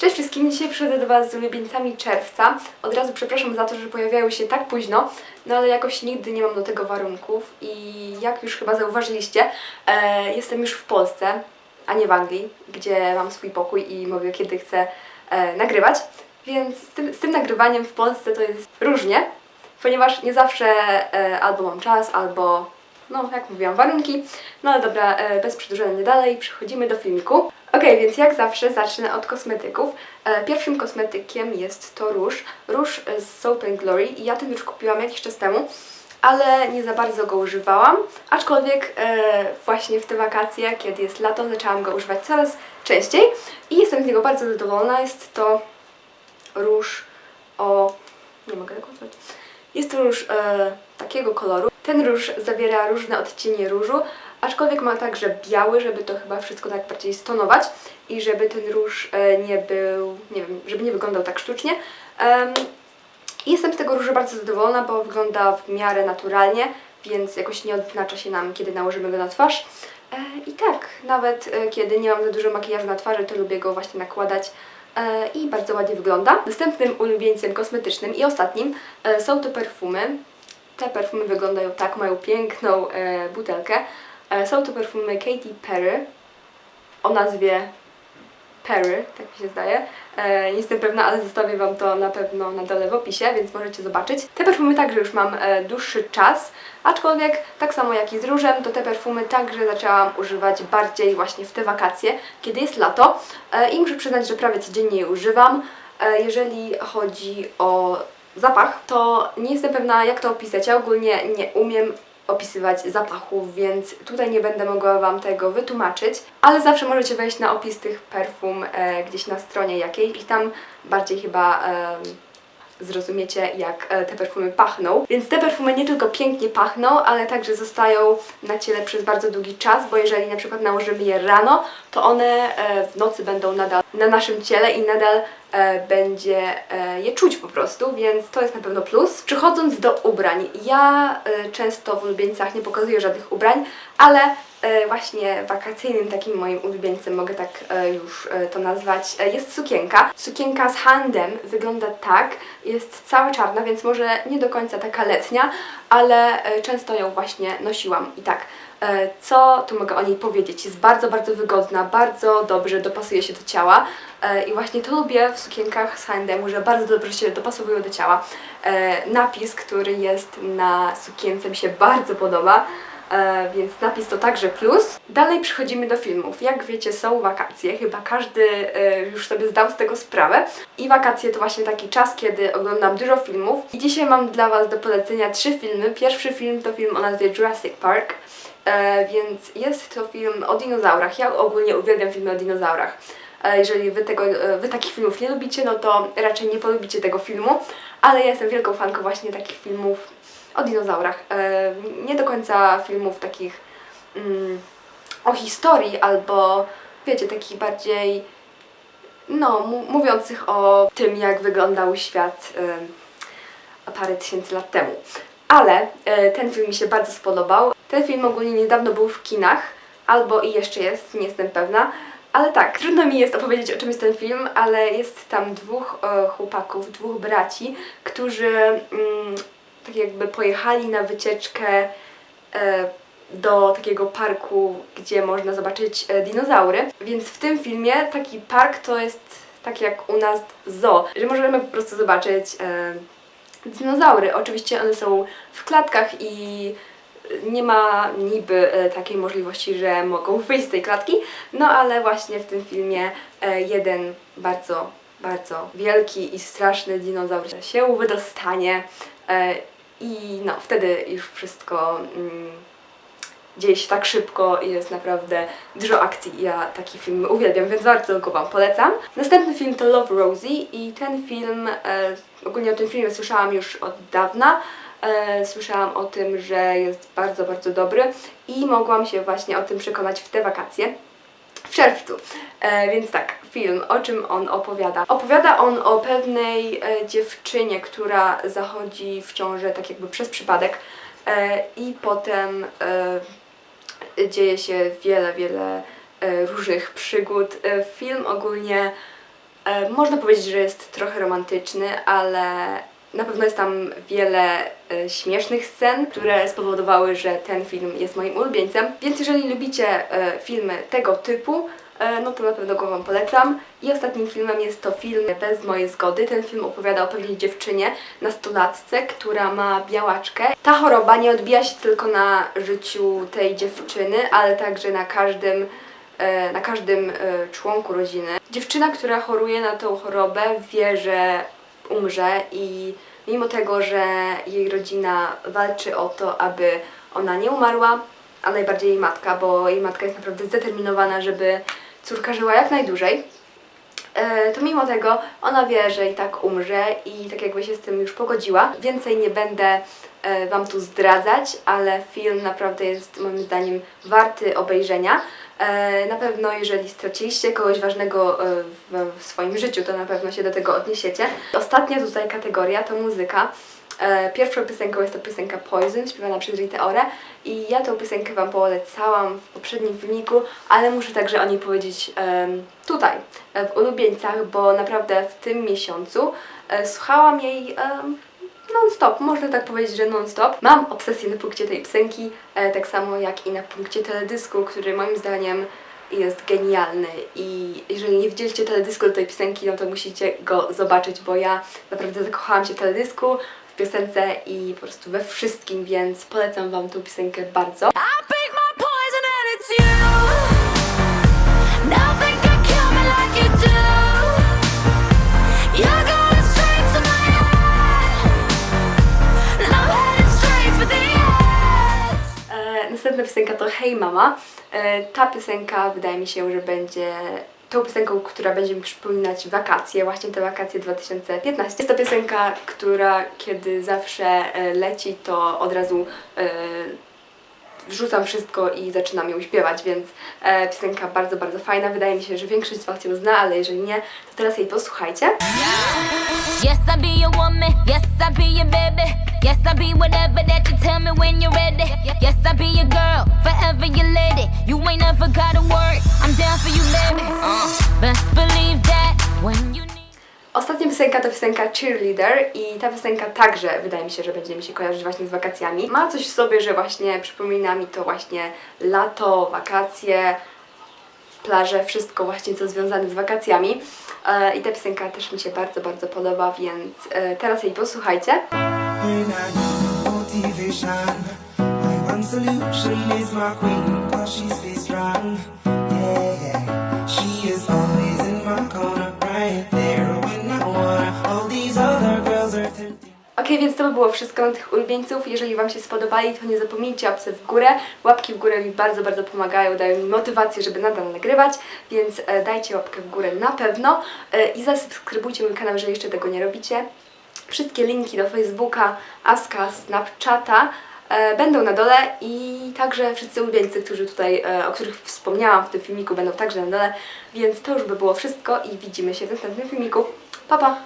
Cześć wszystkim, dzisiaj przychodzę do Was z ulubieńcami czerwca. Od razu przepraszam za to, że pojawiają się tak późno, no ale jakoś nigdy nie mam do tego warunków i jak już chyba zauważyliście, e, jestem już w Polsce, a nie w Anglii, gdzie mam swój pokój i mogę kiedy chcę e, nagrywać. Więc z tym, z tym nagrywaniem w Polsce to jest różnie, ponieważ nie zawsze e, albo mam czas, albo no, jak mówiłam, warunki. No ale dobra, e, bez przedłużania dalej, przechodzimy do filmiku. Ok, więc jak zawsze zacznę od kosmetyków. E, Pierwszym kosmetykiem jest to róż. Róż z Soap and Glory i ja ten już kupiłam jakiś czas temu, ale nie za bardzo go używałam. Aczkolwiek e, właśnie w te wakacje, kiedy jest lato, zaczęłam go używać coraz częściej i jestem z niego bardzo zadowolona. Jest to róż o... nie mogę tego otworzyć. Jest to róż e, takiego koloru. Ten róż zawiera różne odcienie różu, aczkolwiek ma także biały, żeby to chyba wszystko tak bardziej stonować i żeby ten róż e, nie był, nie wiem, żeby nie wyglądał tak sztucznie. Jestem z tego różu bardzo zadowolona, bo wygląda w miarę naturalnie, więc jakoś nie odznacza się nam, kiedy nałożymy go na twarz. E, I tak, nawet e, kiedy nie mam za dużo makijażu na twarzy, to lubię go właśnie nakładać i bardzo ładnie wygląda. Następnym ulubieńcem kosmetycznym i ostatnim są to perfumy. Te perfumy wyglądają tak, mają piękną e, butelkę. E, są to perfumy Katy Perry o nazwie Perry, tak mi się zdaje. E, nie jestem pewna, ale zostawię Wam to na pewno na dole w opisie, więc możecie zobaczyć. Te perfumy także już mam e, dłuższy czas, aczkolwiek tak samo jak i z różem, to te perfumy także zaczęłam używać bardziej właśnie w te wakacje, kiedy jest lato e, i muszę przyznać, że prawie codziennie je używam. E, jeżeli chodzi o zapach, to nie jestem pewna jak to opisać. Ja ogólnie nie umiem opisywać zapachów, więc tutaj nie będę mogła Wam tego wytłumaczyć, ale zawsze możecie wejść na opis tych perfum e, gdzieś na stronie jakiej i tam bardziej chyba e, zrozumiecie, jak e, te perfumy pachną. Więc te perfumy nie tylko pięknie pachną, ale także zostają na ciele przez bardzo długi czas, bo jeżeli na przykład nałożymy je rano, to one e, w nocy będą nadal na naszym ciele i nadal e, będzie je czuć po prostu, więc to jest na pewno plus. Przechodząc do ubrań, ja często w ulubieńcach nie pokazuję żadnych ubrań, ale właśnie wakacyjnym takim moim ulubieńcem, mogę tak e, już e, to nazwać, e, jest sukienka. Sukienka z handem wygląda tak, jest cała czarna, więc może nie do końca taka letnia, ale e, często ją właśnie nosiłam i tak. E, Co tu mogę o niej powiedzieć? Jest bardzo, bardzo wygodna, bardzo dobrze dopasuje się do ciała e, i właśnie to lubię w sukienkach z H&M, że bardzo dobrze się dopasowują do ciała. E, Napis, który jest na sukience mi się bardzo podoba, e, więc napis to także plus. Dalej przechodzimy do filmów. Jak wiecie, są wakacje, chyba każdy e, już sobie zdał z tego sprawę. I wakacje to właśnie taki czas, kiedy oglądam dużo filmów. I dzisiaj mam dla Was do polecenia trzy filmy. Pierwszy film to film o nazwie Jurassic Park. E, więc jest to film o dinozaurach. Ja ogólnie uwielbiam filmy o dinozaurach. E, jeżeli wy, tego, e, wy takich filmów nie lubicie, no to raczej nie polubicie tego filmu, ale ja jestem wielką fanką właśnie takich filmów o dinozaurach. E, nie do końca filmów takich mm, o historii albo wiecie, takich bardziej no, mówiących o tym, jak wyglądał świat e, parę tysięcy lat temu. Ale e, ten film mi się bardzo spodobał. Ten film ogólnie niedawno był w kinach, albo i jeszcze jest, nie jestem pewna. Ale tak, trudno mi jest opowiedzieć o czym jest ten film, ale jest tam dwóch e, chłopaków, dwóch braci, którzy mm, tak jakby pojechali na wycieczkę e, do takiego parku, gdzie można zobaczyć e, dinozaury. Więc w tym filmie taki park to jest tak jak u nas zoo, że możemy po prostu zobaczyć e, dinozaury. Oczywiście one są w klatkach i nie ma niby takiej możliwości, że mogą wyjść z tej klatki, no ale właśnie w tym filmie jeden bardzo, bardzo wielki i straszny dinozaur się wydostanie i no wtedy już wszystko mm, dzieje się tak szybko i jest naprawdę dużo akcji. Ja taki film uwielbiam, więc bardzo go Wam polecam. Następny film to Love Rosie i ten film, e, ogólnie o tym filmie słyszałam już od dawna. E, słyszałam o tym, że jest bardzo, bardzo dobry i mogłam się właśnie o tym przekonać w te wakacje czerwcu. E, więc tak, film, o czym on opowiada? Opowiada on o pewnej e, dziewczynie, która zachodzi w ciążę tak jakby przez przypadek e, i potem e, dzieje się wiele, wiele e, różnych przygód. E, film ogólnie E, Można powiedzieć, że jest trochę romantyczny, ale na pewno jest tam wiele e, śmiesznych scen, które spowodowały, że ten film jest moim ulubieńcem. Więc jeżeli lubicie e, filmy tego typu, e, no to na pewno go Wam polecam. I ostatnim filmem jest to film Bez mojej zgody. Ten film opowiada o pewnej dziewczynie, nastolatce, która ma białaczkę. Ta choroba nie odbija się tylko na życiu tej dziewczyny, ale także na każdym na każdym członku rodziny. Dziewczyna, która choruje na tą chorobę, wie, że umrze i mimo tego, że jej rodzina walczy o to, aby ona nie umarła, a najbardziej jej matka, bo jej matka jest naprawdę zdeterminowana, żeby córka żyła jak najdłużej, e, to mimo tego ona wie, że i tak umrze i tak jakby się z tym już pogodziła. Więcej nie będę e, Wam tu zdradzać, ale film naprawdę jest moim zdaniem warty obejrzenia. E, Na pewno jeżeli straciliście kogoś ważnego e, w, swoim życiu, to na pewno się do tego odniesiecie. Ostatnia tutaj kategoria to muzyka. E, Pierwszą piosenką jest to piosenka Poison, śpiewana przez Rita Ora i ja tą piosenkę Wam polecałam w poprzednim filmiku, ale muszę także o niej powiedzieć tutaj, w ulubieńcach, bo naprawdę w tym miesiącu słuchałam jej non-stop, można tak powiedzieć, że non-stop. Mam obsesję na punkcie tej piosenki, e, tak samo jak i na punkcie teledysku, który moim zdaniem jest genialny i jeżeli nie widzieliście teledysku do tej piosenki, no to musicie go zobaczyć, bo ja naprawdę zakochałam się w teledysku, w piosence i po prostu we wszystkim, więc polecam Wam tą piosenkę bardzo. Następna piosenka to Hey Mama. E, ta piosenka wydaje mi się, że będzie tą piosenką, która będzie mi przypominać wakacje, właśnie te wakacje 2015. Jest to piosenka, która kiedy zawsze e, leci, to od razu wrzucam wszystko i zaczynam ją śpiewać, więc e, piosenka bardzo, bardzo fajna. Wydaje mi się, że większość z Was ją zna, ale jeżeli nie, to teraz jej posłuchajcie. Yes, I'll be your woman. Yes, I'll be your baby. Yes, I'll be whatever that you tell me when you're ready. Yes, I'll be your girl, forever your lady. You ain't never gotta worry. I'm down for you, baby. Uh, piosenka to piosenka Cheerleader i ta piosenka także wydaje mi się, że będzie mi się kojarzyć właśnie z wakacjami. Ma coś w sobie, że właśnie przypomina mi to właśnie lato, wakacje, plaże, wszystko właśnie co związane z wakacjami. E, I ta piosenka też mi się bardzo, bardzo podoba, więc e, teraz jej posłuchajcie. My one solution is my queen, cause she's strong. Więc to by było wszystko na tych ulubieńców. Jeżeli Wam się spodobali, to nie zapomnijcie łapce w górę. Łapki w górę mi bardzo, bardzo pomagają, dają mi motywację, żeby nadal nagrywać, więc e, dajcie łapkę w górę na pewno e, i zasubskrybujcie mój kanał, jeżeli jeszcze tego nie robicie. Wszystkie linki do Facebooka, Aska, Snapchata e, będą na dole i także wszyscy ulubieńcy, którzy tutaj, o których wspomniałam w tym filmiku, będą także na dole. Więc to już by było wszystko i widzimy się w następnym filmiku. Pa, pa!